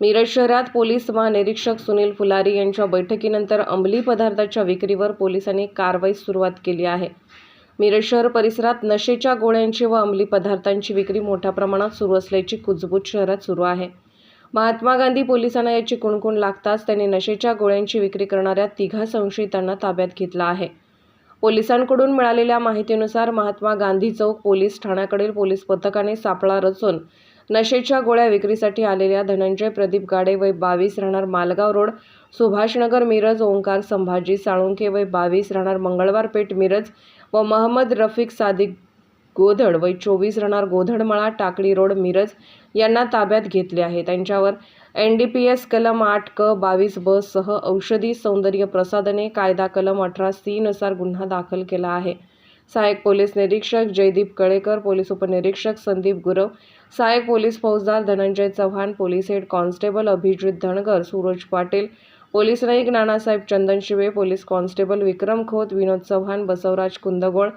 मिरज शहरात पोलीस महानिरीक्षक सुनील फुलारी यांच्या बैठकीनंतर अंमली पदार्थाच्या विक्रीवर पोलिसांनी कारवाई सुरुवात केली आहे. मिरज शहर परिसरात नशेच्या गोळ्यांची व अंमली पदार्थांची विक्री मोठ्या प्रमाणात सुरू असल्याची कुजबूज शहरात सुरू आहे. महात्मा गांधी पोलिसांना याची कुणकुण लागताच त्यांनी नशेच्या गोळ्यांची विक्री करणाऱ्या तिघा संशयितांना ताब्यात घेतला आहे. पोलिसांकडून मिळालेल्या माहितीनुसार महात्मा गांधी चौक पोलीस ठाण्याकडील पोलीस पथकाने सापळा रचून नशेच्या गोळ्या विक्रीसाठी आलेल्या धनंजय प्रदीप गाडे वय बावीस राहणार मालगाव रोड. सुभाषनगर मिरज ओंकार संभाजी साळुंखे वय बावीस राहणार मंगळवार पेठ मिरज व महम्मद रफिक सादिक गोधड वय चोवीस राहणार गोधडमळा टाकळी रोड मिरज यांना ताब्यात घेतले आहे. त्यांच्यावर एन डी पी एस कलम आठ क बावीस ब सह औषधी सौंदर्य प्रसाधने कायदा कलम अठरा सी नुसार गुन्हा दाखल केला आहे. सहाय्यक पोलीस निरीक्षक जयदीप कळेकर पोलीस उपनिरीक्षक संदीप गुरव सहाय्यक पोलीस फौजदार Dhananjay Chavan police head constable Abhijit Dhangar Suraj Patil police Naik Nanasaheb Chandan Shive police constable Vikram Khot Vinod Chavan Basavaraj Kundgol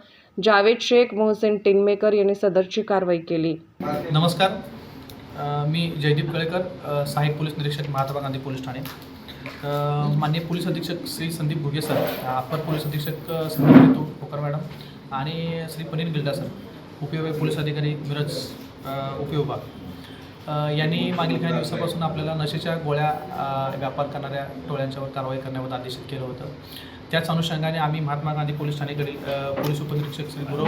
Javed Shaikh Mohsen टिंगमेकर यांनी सदरची कारवाई केली. नमस्कार. मी जयदीप कळेकर अ, सहाय्यक पोलीस निरीक्षक महात्मा गांधी पोलीस ठाणे. अ, माननीय पोलीस अधीक्षक Shri Sandeep Bhuge sir upper police अधीक्षक संदीप रितू मॅडम आणि श्री पनीर गिल्डा सर उपविभाग पोलीस अधिकारी मिरज उपयोगा यांनी मागील काही दिवसापासून आपल्याला नशेच्या गोळ्या व्यापार करणाऱ्या टोळ्यांच्यावर कारवाई करण्यावर आदेशित केलं होतं. त्याच अनुषंगाने आम्ही महात्मा गांधी पोलीस ठाणेकडील पोलीस उपनिरीक्षक श्री गुरव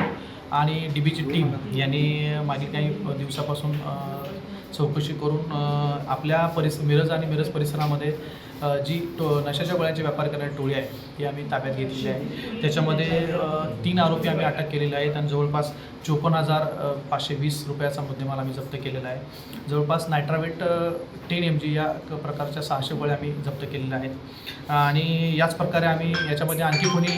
आणि डी बीची टीम यांनी मागील काही दिवसापासून चौकशी करून आपल्या परिस मिरज आणि मिरज परिसरामध्ये जी टो नशाच्या गोळ्यांचे व्यापार करणारी टोळी आहे ती आम्ही ताब्यात घेतलेली आहे. त्याच्यामध्ये तीन आरोपी आम्ही अटक केलेले आहेत आणि जवळपास चोपन्न हजार पाचशे वीस रुपयाचा मुद्देमाल आम्ही जप्त केलेला आहे. जवळपास नायट्रावेट टेन एम जी या क- प्रकारच्या सहाशे गोळ्या आम्ही जप्त केलेल्या आहेत. आणि याच प्रकारे आम्ही याच्यामध्ये आणखी कोणी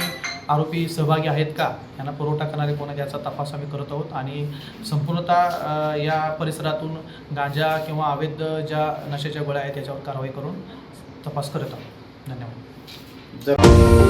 आरोपी सहभागी आहेत का? यांना पुरवठा करणारे कोण आहेत याचा तपास आम्ही करत आहोत आणि संपूर्णतः या परिसरातून गांजा किंवा अवैध ज्या नशेच्या गोळ्या आहेत त्याच्यावर कारवाई करून तपास करत आहोत. धन्यवाद.